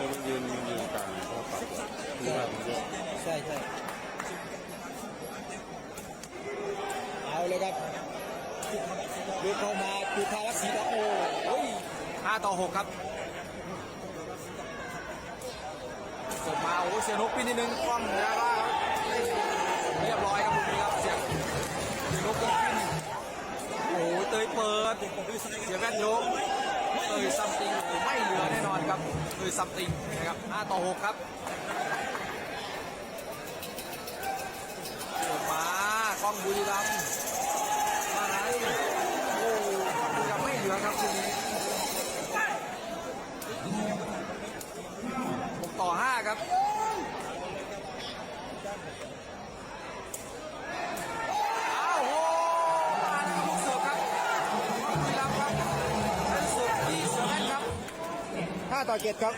อมันยืนมันยืนกลางเขาปรับคือว่ามันเยอะใช่ใช่เอาเลยครับดูเข้ามาดูทารักสีดำโอ้โอ้ยห้าต่อหกครับส่งมาโอ้เสียนกปีนิดนึงคว่ำแล้วก็เรียบร้อยครับลูกนี้ครับเสียเสียนกก็ขึ้นโอ้เตยเปิดเสียแว่นยกเตยซัมติง ครับเตยซัมติงนะครับ5ต่อ 6 ครับมากล้องบุรีรัมย์มาไหนโอ้บุรีรัมย์ไม่เหลือครับทีนี้6ต่อ 5 ครับ 5 ต่อ 7 ครับ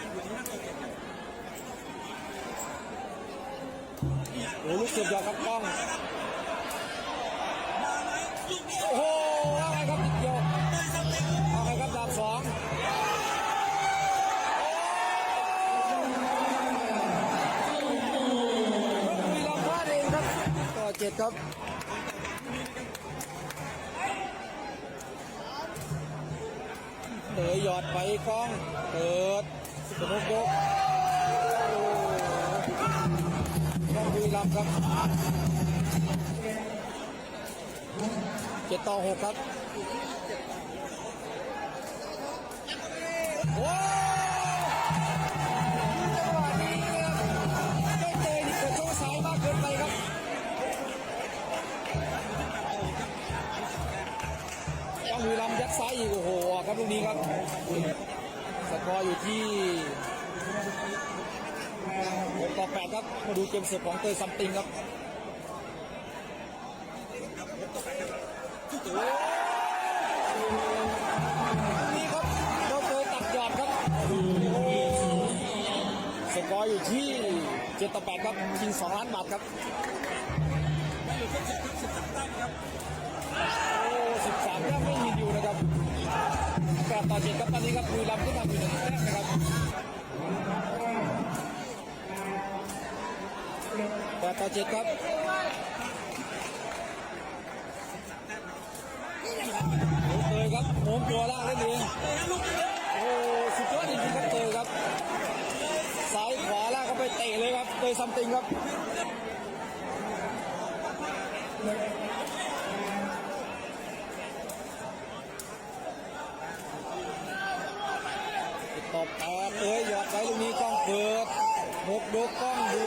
โอ้ลูกสิร์ฟยอดครับกล้อง โอ้โหว่าไงครับนิดเดียวเอาไงครับดาบสองมีลำพลาดเองครับ ต่อเจ็ดครับ เตยหยอดไปกล้อง เปิดสนุกยกต้องบุรีรัมย์ครับเจ็ดต่อหกครับโอ้จังหวะนี้นะครับได้เตยนี่เกิดโชว์สายมากเกินไปครับต้องบุรีรัมย์ยัดซ้ายอีกโอ้โห ลูกนี้ครับ สกอร์อยู่ที่6ต่อ8ครับ มาดูเกมเสิร์ฟของเตยซัมติงครับนี่ครับเราเตยตัดยอดครับ สกอร์อยู่ที่7ต่อ8ครับชิง2ล้านบาทครับโอ้13ยังไม่ยินอยู่นะครับ 8ต่อ7ครับตอนนี้ครับบุรีรัมย์ขึ้นนำอยู่หนึ่งแต้มนะครับ8ต่อ7ครับโอ้เตยครับโน้มตัวล่างเล่นเองโอ้สุดยอดจริงๆครับเตยครับซ้ายขวาล่างเข้าไปเตะเลยครับเตยซัมติงครับ ตบแตกเอ้ยหยอดไปลูกนี้กล้องเปิดหกดูกล้องดู